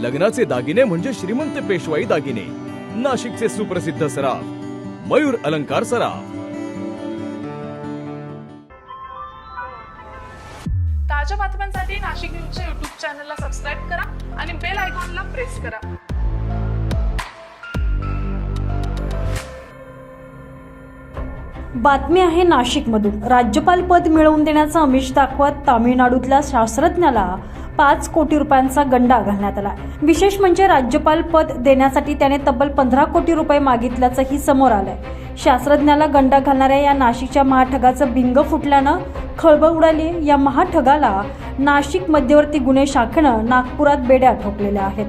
लग्नाचे दागिने म्हणजे श्रीमंत पेशवाई दागिने. नाशिकचे सुप्रसिद्ध सराफ मयूर अलंकार सराफ. ताज्या बातम्यांसाठी नाशिक न्यूजच्या युट्यूब चॅनलला सबस्क्राईब करा आणि बेल आयकॉनला प्रेस करा. बातमी आहे नाशिकमधून. राज्यपाल पद मिळवून देण्याचं आमिष दाखवत तामिळनाडूतल्या शास्त्रज्ञाला पाच कोटी रुपयांचा गंडा घालण्यात आला. विशेष म्हणजे राज्यपाल पद देण्यासाठी त्याने तब्बल पंधरा कोटी रुपये मागितल्याचंही समोर आलंय. शास्त्रज्ञाला गंडा घालणाऱ्या या नाशिकच्या महाठगाचं भिंग फुटल्यानं खळबळ उडाली. या महाठगाला नाशिक मध्यवर्ती गुन्हे शाखेनं नागपुरात बेड्या ठोकलेल्या आहेत.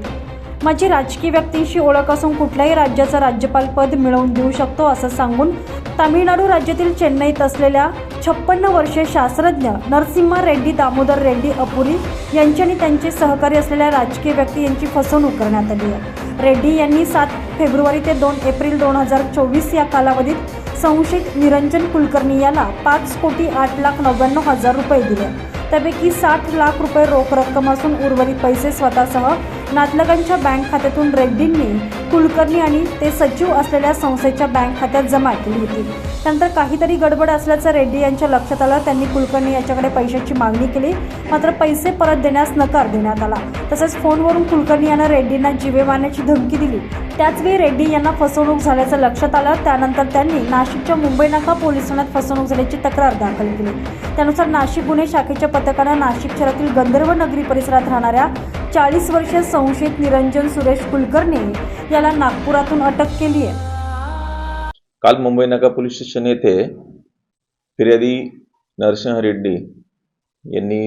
माझी राजकीय व्यक्तींशी ओळख असून कुठल्याही राज्याचं राज्यपाल पद मिळवून देऊ शकतो असं सांगून तामिळनाडू राज्यातील चेन्नईत असलेल्या छप्पन्न वर्षे शास्त्रज्ञ नरसिम्हा रेड्डी दामोदर रेड्डी अपुरी यांची आणि त्यांचे सहकारी असलेल्या राजकीय व्यक्ती यांची फसवणूक करण्यात आली आहे. रेड्डी यांनी सात फेब्रुवारी ते दोन एप्रिल दोन हजार चोवीस या कालावधीत संशयित निरंजन कुलकर्णी याला पाच कोटी आठ लाख नव्याण्णव हजार रुपये दिले. त्यापैकी साठ लाख रुपये रोख रक्कम असून उर्वरित पैसे स्वतःसह नातलगांच्या बँक खात्यातून रेड्डींनी कुलकर्णी आणि ते सचिव असलेल्या संस्थेच्या बँक खात्यात जमा केली होती. त्यानंतर काहीतरी गडबड असल्याचं रेड्डी यांच्या लक्षात आलं. त्यांनी कुलकर्णी याच्याकडे पैशाची मागणी केली. मात्र पैसे परत देण्यास नकार देण्यात आला. तसेच फोनवरून कुलकर्णी यांना रेड्डींना जीवे मारण्याची धमकी दिली. त्याचवेळी रेड्डी यांना फसवणूक झाल्याचं लक्षात आलं. त्यानंतर त्यांनी नाशिकच्या मुंबई नाका पोलीस ठाण्यात फसवणूक झाल्याची तक्रार दाखल केली. त्यानुसार नाशिक गुन्हे शाखेच्या पथकानं नाशिक शहरातील गंधर्व नगरी परिसरात राहणाऱ्या चाळीस वर्षीय संशयित निरंजन सुरेश कुलकर्णी याला नागपुरातून अटक केली आहे. काल मुंबई नगर पोलीस स्टेशन येथे फिर्यादी नरसिंह रेड्डी यांनी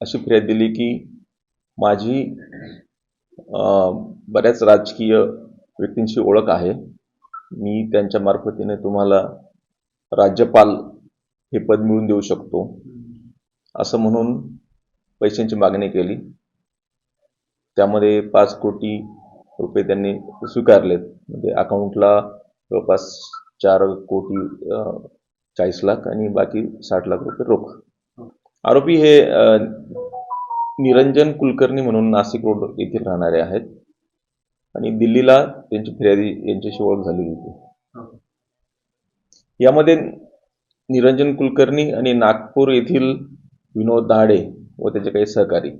अशी फिर्याद दिली की माझी बऱ्याच राजकीय व्यक्तींशी ओळख आहे. मी त्यांच्या मार्फतीने तुम्हाला राज्यपाल हे पद मिळवून देऊ शकतो. असं म्हणून पैशांची मागणी केली. त्यामध्ये पाच कोटी रुपये त्यांनी स्वीकारलेत. म्हणजे अकाउंटला जवळपास चार कोटी चाळीस लाख आणि बाकी साठ लाख रुपये रोख. आरोपी हे निरंजन कुलकर्णी म्हणून नाशिक रोड येथील राहणारे आहेत. आणि दिल्लीला त्यांची फिर्यादी यांच्याशी ओळख झालेली होती. यामध्ये निरंजन कुलकर्णी आणि नागपूर येथील विनोद दाडे व त्याचे काही सहकारी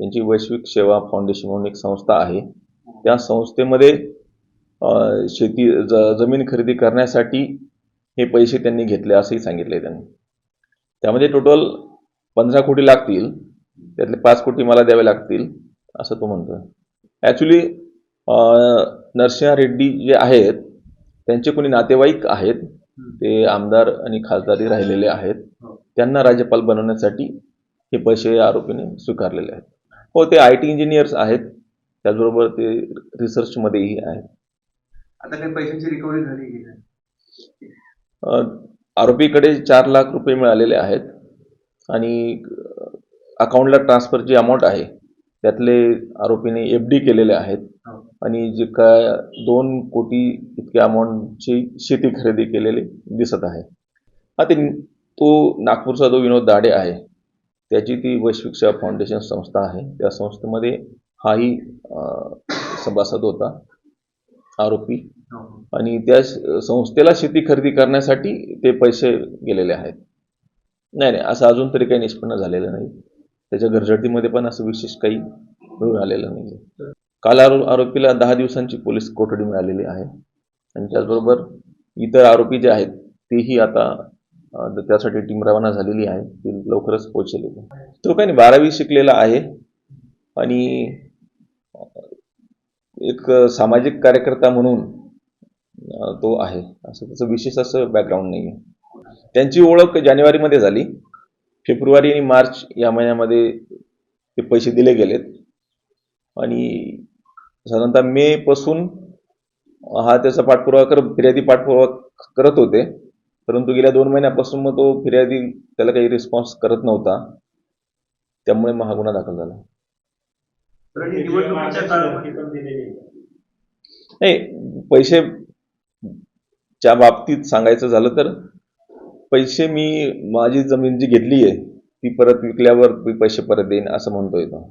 त्यांची वैश्विक सेवा फाउंडेशन म्हणून एक संस्था आहे. त्या संस्थेमध्ये शेती ज जमीन खरेदी करण्यासाठी हे पैसे त्यांनी घेतले असंही सांगितले त्यांनी. त्यामध्ये टोटल पंधरा कोटी लागतील. त्यातले पाच कोटी मला द्यावे लागतील असं तो म्हणतो ॲक्च्युली नरसिंहा रेड्डी जे आहेत त्यांचे कोणी नातेवाईक आहेत ते आमदार आणि खासदारी राहिलेले आहेत. त्यांना राज्यपाल बनवण्यासाठी हे पैसे आरोपीने स्वीकारलेले आहेत. हो ते आय टी इंजिनियर्स आहेत. त्याचबरोबर ते रिसर्चमध्येही आहेत. आता काही पैशांची रिकव्हरी झाली की नाही? अ, आरोपीकडे चार लाख रुपये मिळालेले आहेत. आणि अकाउंटला ट्रान्सफर जी अमाऊंट आहे त्यातले आरोपीने एफ डी केलेले आहेत. हो. आणि जे काय दोन कोटी इतक्या अमाऊंटची शेती खरेदी केलेली दिसत आहे. हा ते तो नागपूरचा जो विनोद दाडे आहे त्याची ती वैश्विक सेवा फाउंडेशन संस्था आहे. त्या संस्थेमध्ये हाही सभासद होता आरोपी. हो. आणि त्या संस्थेला शेती खरेदी करण्यासाठी ते पैसे गेलेले आहेत. नाही नाही असं अजून तरी काही निष्पन्न झालेलं नाही. त्याच्या गरजटीमध्ये पण असं विशेष काही मिळून आलेलं नाही काल आरो आरोपीला दहा दिवसांची पोलीस कोठडी मिळालेली आहे. आणि त्याचबरोबर इतर आरोपी जे आहेत तेही आता त्यासाठी टीम रवाना झालेली आहे. ती लवकरच पोहोचेल तो काही नाही बारावी शिकलेला आहे. आणि एक सामाजिक कार्यकर्ता म्हणून तो आहे. असं त्याचं विशेष असं बॅकग्राऊंड नाही आहे त्यांची ओळख जानेवारीमध्ये झाली. फेब्रुवारी आणि मार्च या महिन्यामध्ये ते पैसे दिले गेलेत. आणि साधारणतः मेपासून हा त्याचा पाठपुरावा कर फिर्यादी पाठपुरावा करत होते. परंतु गेल्या दोन महिन्यापासून मग तो फिर्यादी त्याला काही रिस्पॉन्स करत नव्हता. त्यामुळे मग हा गुन्हा दाखल झाला. नाही पैसे च्या बाबतीत सांगायचं झालं तर पैसे मी माझी जमीन जी घेतली आहे ती परत विकल्यावर मी पैसे परत देईन असं म्हणतोय तो.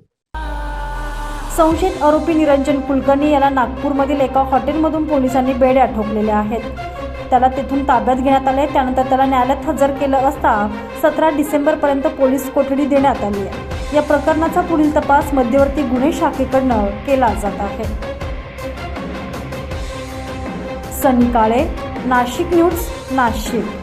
संशयित आरोपी निरंजन कुलकर्णी याला नागपूरमधील एका हॉटेलमधून पोलिसांनी बेड्या ठोकलेल्या आहेत. त्याला तिथून ताब्यात घेण्यात आले. त्यानंतर त्याला न्यायालयात हजर केलं असता सतरा डिसेंबरपर्यंत पोलीस कोठडी देण्यात आली आहे. या प्रकरणाचा पुढील तपास मध्यवर्ती गुन्हे शाखेकडनं केला जात आहे. सनी काळे नाशिक न्यूज नाशिक.